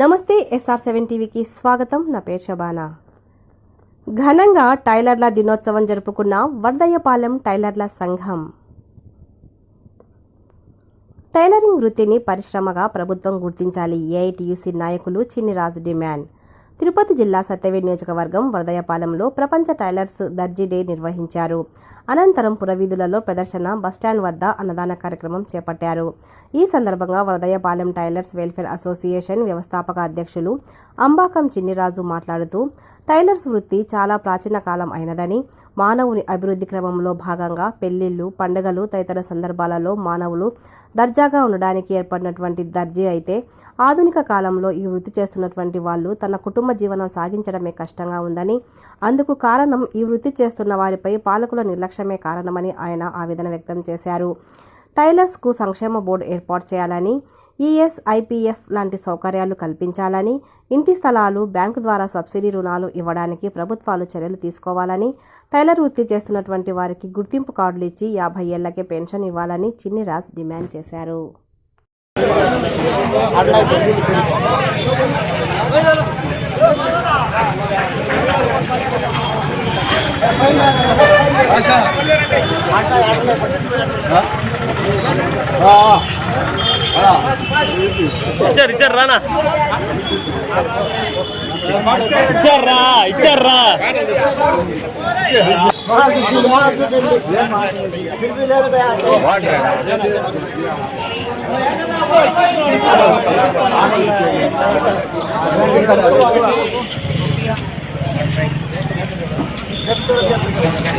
నమస్తే SR seven టీవీకి స్వాగతం. నా పేరు శబానా. ఘనంగా టైలర్ల దినోత్సవం జరుపుకున్న వర్దయ్యపాలెం టైలర్ల సంఘం. టైలరింగ్ వృత్తిని పరిశ్రమగా ప్రభుత్వం గుర్తించాలి. ఏఐటియుసి నాయకులు చిన్నిరాజు డిమాండ్. తిరుపతి జిల్లా సత్యవేడ్ నియోజకవర్గం వరదయపాలెంలో ప్రపంచ టైలర్స్ దర్జీ డే నిర్వహించారు. అనంతరం పురవీధులలో ప్రదర్శన బస్టాండ్ వద్ద అన్నదాన కార్యక్రమం చేపట్టారు. ఈ సందర్భంగా వరదయపాలెం టైలర్స్ వెల్ఫేర్ అసోసియేషన్ వ్యవస్థాపక అధ్యక్షులు అంబాకం చిన్నిరాజు మాట్లాడుతూ టైలర్స్ వృత్తి చాలా ప్రాచీన కాలం అయినదని మానవుని అభివృద్ధి క్రమంలో భాగంగా పెళ్ళిళ్ళు పండుగలు తదితర సందర్భాలలో మానవులు దర్జాగా ఉండడానికి ఏర్పడినటువంటి దర్జీ అయితే ఆధునిక కాలంలో ఈ వృత్తి చేస్తున్నటువంటి వాళ్ళు తన కుటుంబ జీవనం సాగించడమే కష్టంగా ఉందని అందుకు కారణం ఈ వృత్తి చేస్తున్న వారిపై పాలకుల నిర్లక్ష్యమే కారణమని ఆయన ఆవేదన వ్యక్తం చేశారు. టైలర్స్కు సంక్షేమ బోర్డు ఏర్పాటు చేయాలని ఈఎస్ఐపిఎఫ్ లాంటి సౌకర్యాలు కల్పించాలని ఇంటి స్థలాలు బ్యాంకు ద్వారా సబ్సిడీ రుణాలు ఇవ్వడానికి ప్రభుత్వాలు చర్యలు తీసుకోవాలని టైలర్ వృత్తి చేస్తున్నటువంటి వారికి గుర్తింపు కార్డులు ఇచ్చి యాభై ఏళ్ళకే పెన్షన్ ఇవ్వాలని చిన్నిరాజ్ డిమాండ్ చేశారు. ఇచ్చారు ఇచ్చారు రానా ఇచ్చారా ఇచ్చారా తీసుకున్నాడు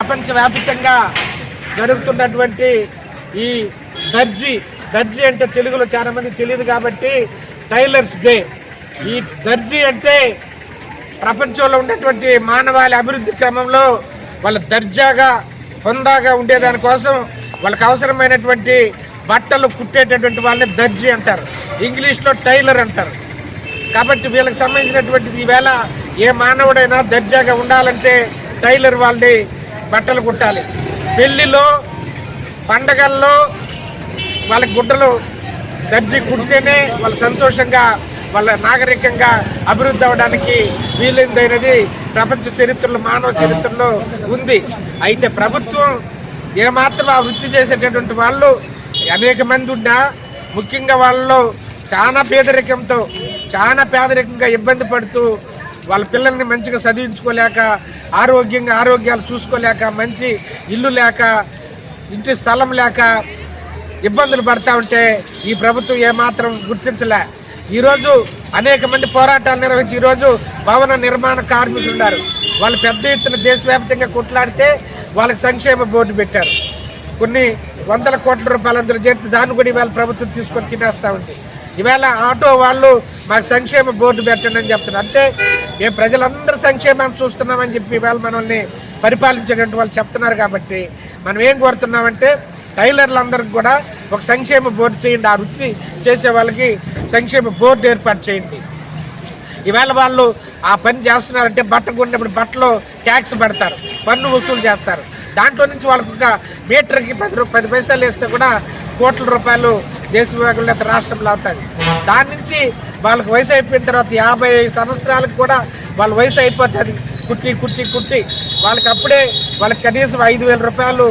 ప్రపంచవ్యాప్తంగా జరుగుతున్నటువంటి ఈ దర్జీ దర్జీ అంటే తెలుగులో చాలా మంది తెలియదు కాబట్టి టైలర్స్ డే. ఈ దర్జీ అంటే ప్రపంచంలో ఉన్నటువంటి మానవాళి అభివృద్ధి క్రమంలో వాళ్ళ దర్జాగా హుందాగా ఉండేదానికోసం వాళ్ళకి అవసరమైనటువంటి బట్టలు కుట్టేటటువంటి వాళ్ళని దర్జీ అంటారు. ఇంగ్లీష్లో టైలర్ అంటారు. కాబట్టి వీళ్ళకి సంబంధించినటువంటిది ఈవేళ ఏ మానవుడైనా దర్జాగా ఉండాలంటే టైలర్ వాళ్ళని బట్టలు కుట్టాలి. పెళ్ళిలో పండగల్లో వాళ్ళకి గుడ్డలు దర్జీ కుడితేనే వాళ్ళు సంతోషంగా వాళ్ళ నాగరికంగా అభివృద్ధి అవ్వడానికి వీలైందైనది ప్రపంచ చరిత్రలో మానవ చరిత్రలో ఉంది. అయితే ప్రభుత్వం ఏమాత్రం ఆ వృత్తి చేసేటటువంటి వాళ్ళు అనేక మంది ఉన్నా ముఖ్యంగా వాళ్ళలో చాలా పేదరికంతో చాలా పేదరికంగా ఇబ్బంది పడుతూ వాళ్ళ పిల్లల్ని మంచిగా చదివించుకోలేక ఆరోగ్యంగా ఆరోగ్యాలు చూసుకోలేక మంచి ఇల్లు లేక ఇంటి స్థలం లేక ఇబ్బందులు పడతా ఉంటే ఈ ప్రభుత్వం ఏమాత్రం గుర్తించలే. ఈరోజు అనేక మంది పోరాటాలు నిర్వహించి ఈరోజు భవన నిర్మాణ కార్మికులు ఉన్నారు. వాళ్ళు పెద్ద ఎత్తున దేశవ్యాప్తంగా కొట్లాడితే వాళ్ళకి సంక్షేమ బోర్డు పెట్టారు. కొన్ని వందల కోట్ల రూపాయలు అందరూ చేరితే దాన్ని కూడా ఇవాళ ప్రభుత్వం తీసుకొని తినేస్తూ ఉంది. ఈవేళ ఆటో వాళ్ళు మాకు సంక్షేమ బోర్డు పెట్టండి అని చెప్తున్నారు. అంటే మేము ప్రజలందరూ సంక్షేమం చూస్తున్నామని చెప్పి ఇవాళ మనల్ని పరిపాలించేటువంటి వాళ్ళు చెప్తున్నారు కాబట్టి మనం ఏం కోరుతున్నామంటే టైలర్లందరికీ కూడా ఒక సంక్షేమ బోర్డు చేయండి. ఆ వృత్తి చేసే వాళ్ళకి సంక్షేమ బోర్డు ఏర్పాటు చేయండి. ఈవేళ వాళ్ళు ఆ పని చేస్తున్నారంటే బట్ట కొన్నప్పుడు బట్టలో ట్యాక్స్ పెడతారు పన్ను వసూలు చేస్తారు. దాంట్లో నుంచి వాళ్ళకు ఒక మీటర్కి పది పది పైసలు వేస్తే కూడా కోట్ల రూపాయలు దేశవ్యాప్తంగా లేదా రాష్ట్రంలో అవుతుంది దాని నుంచి వాళ్ళకి వయసు అయిపోయిన తర్వాత యాభై సంవత్సరాలకు కూడా వాళ్ళ వయసు అయిపోతుంది. కుట్టి కుట్టి కుట్టి. వాళ్ళకి అప్పుడే వాళ్ళకి కనీసం ఐదు వేల రూపాయలు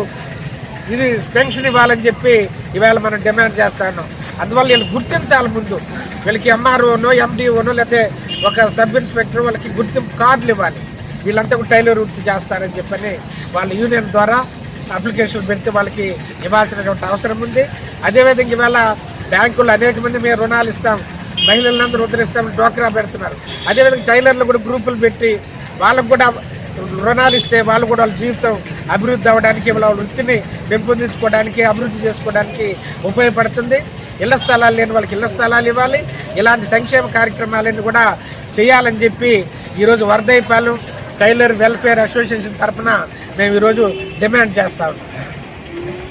ఇది పెన్షన్ ఇవ్వాలని చెప్పి ఇవాళ మనం డిమాండ్ చేస్తా ఉన్నాం. అందువల్ల వీళ్ళు గుర్తించాలి ముందు. వీళ్ళకి ఎంఆర్ఓనో ఎండిఓనో లేకపోతే ఒక సబ్ ఇన్స్పెక్టర్ వాళ్ళకి గుర్తింపు కార్డులు ఇవ్వాలి. వీళ్ళంతా కూడా టైలర్ వృత్తి చేస్తారని చెప్పని వాళ్ళ యూనియన్ ద్వారా అప్లికేషన్ పెడితే వాళ్ళకి ఇవ్వాల్సినటువంటి అవసరం ఉంది. అదేవిధంగా ఇవాళ బ్యాంకులు అనేక మంది మేము రుణాలు ఇస్తాం. మహిళలందరూ ఉద్ధరిస్తామని డోక్రా పెడుతున్నారు. అదేవిధంగా టైలర్లు కూడా గ్రూపులు పెట్టి వాళ్ళకు కూడా రుణాలు ఇస్తే వాళ్ళు కూడా వాళ్ళ జీవితం అభివృద్ధి అవ్వడానికి వాళ్ళ వృత్తిని పెంపొందించుకోవడానికి అభివృద్ధి చేసుకోవడానికి ఉపయోగపడుతుంది. ఇళ్ళ స్థలాలు లేని వాళ్ళకి ఇళ్ళ స్థలాలు ఇవ్వాలి. ఇలాంటి సంక్షేమ కార్యక్రమాలన్నీ కూడా చేయాలని చెప్పి ఈరోజు వరదైపాలెం టైలర్ వెల్ఫేర్ అసోసియేషన్ తరఫున మేము ఈరోజు డిమాండ్ చేస్తాం